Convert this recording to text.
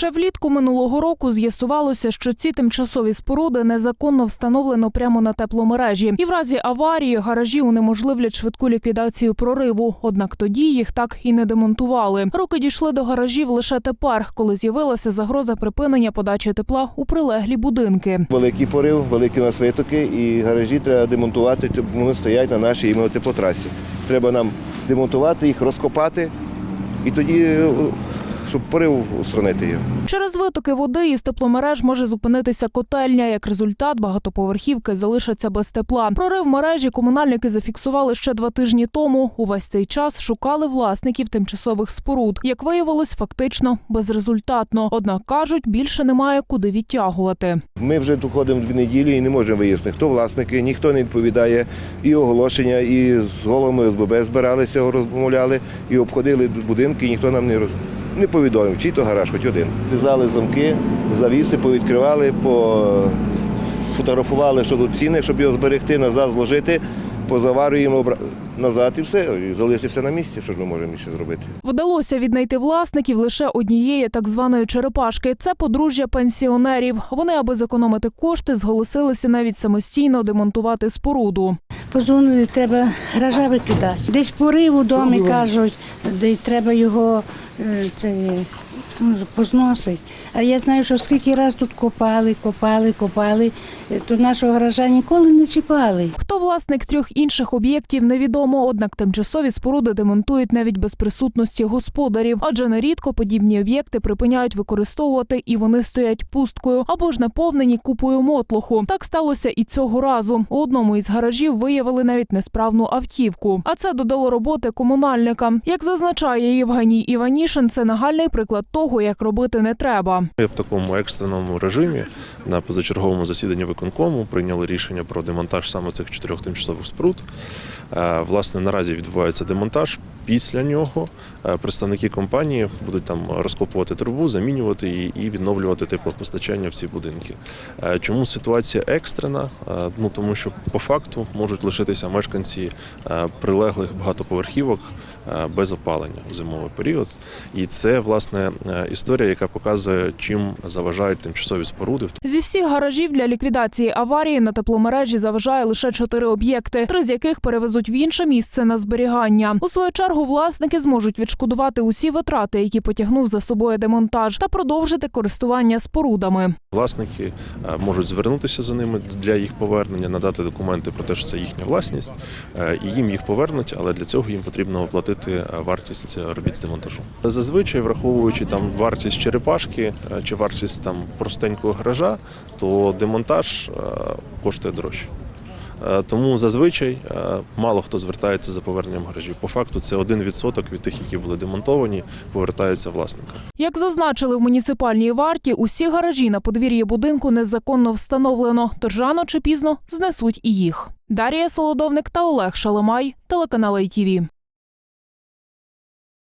Ще влітку минулого року з'ясувалося, що ці тимчасові споруди незаконно встановлено прямо на тепломережі, і в разі аварії гаражі унеможливлять швидку ліквідацію прориву. Однак тоді їх так і не демонтували. Руки дійшли до гаражів лише тепер, коли з'явилася загроза припинення подачі тепла у прилеглі будинки. Великий порив, великі у нас витоки, і гаражі треба демонтувати, вони стоять на нашій іменно теплотрасі. Треба нам демонтувати їх, розкопати і тоді, е, щоб порив устранити його. Через витоки води із тепломереж може зупинитися котельня. Як результат, багатоповерхівки залишаться без тепла. Прорив мережі комунальники зафіксували ще два тижні тому. Увесь цей час шукали власників тимчасових споруд. Як виявилось, фактично безрезультатно. Однак кажуть, більше немає куди відтягувати. Ми вже тут ходимо дві неділі і не можемо вияснити, хто власники, ніхто не відповідає. І оголошення, і з головами ОСББ збиралися, розмовляли, і обходили будинки, і ніхто нам не роз... не повідомив, чий то гараж, хоч один. В'язали замки, завіси, повідкривали, пофотографували, що тут ціни, щоб його зберегти, назад зложити, позаварюємо назад і все. І залишився на місці. Що ж ми можемо ще зробити? Вдалося віднайти власників лише однієї так званої черепашки. Це подружжя пенсіонерів. Вони, аби зекономити кошти, зголосилися навіть самостійно демонтувати споруду. Позвонили, треба гаража викидати. Десь порив у домі кажуть, де треба його е, це, ну, позносити. А я знаю, що скільки раз тут копали, копали, копали, е, то нашого гаража ніколи не чіпали. Хто власник трьох інших об'єктів, невідомо. Однак тимчасові споруди демонтують навіть без присутності господарів, адже нерідко подібні об'єкти припиняють використовувати і вони стоять пусткою або ж наповнені купою мотлоху. Так сталося і цього разу. У одному із гаражів виявили навіть несправну автівку. А це додало роботи комунальникам. Як зазначає Євгеній Іванішин, це нагальний приклад того, як робити не треба. Ми в такому екстреному режимі на позачерговому засіданні виконкому прийняли рішення про демонтаж саме цих чотирьох тимчасових споруд. Е, Власне, наразі відбувається демонтаж. Після нього е, представники компанії будуть там розкопувати трубу, замінювати її і відновлювати теплопостачання в ці будинки. Е, Чому ситуація екстрена? Ну тому що по факту можуть лишитися мешканці прилеглих багатоповерхівок без опалення в зимовий період. І це власне історія, яка показує, чим заважають тимчасові споруди. Зі всіх гаражів для ліквідації аварії на тепломережі заважає лише чотири об'єкти, три з яких перевезуть в інше місце на зберігання. У свою чергу власники зможуть відшкодувати усі витрати, які потягнув за собою демонтаж, та продовжити користування спорудами. Власники е, можуть звернутися за ними для їх повернення, надати документи про те, що це їхня власність, е, і їм їх повернуть, але для цього їм потрібно оплатити е, вартість робіт з демонтажу. Зазвичай, враховуючи там вартість черепашки чи вартість там простенького гаража, то демонтаж коштує дорожче. Е, Тому зазвичай е, мало хто звертається за поверненням гаражів. По факту це 1% від тих, які були демонтовані, повертаються власникам. Як зазначили в муніципальній варті, усі гаражі на подвір'ї будинку незаконно встановлено, тож рано чи пізно знесуть і їх. Дарія Солодовник та Олег Шаламай, телеканал ITV.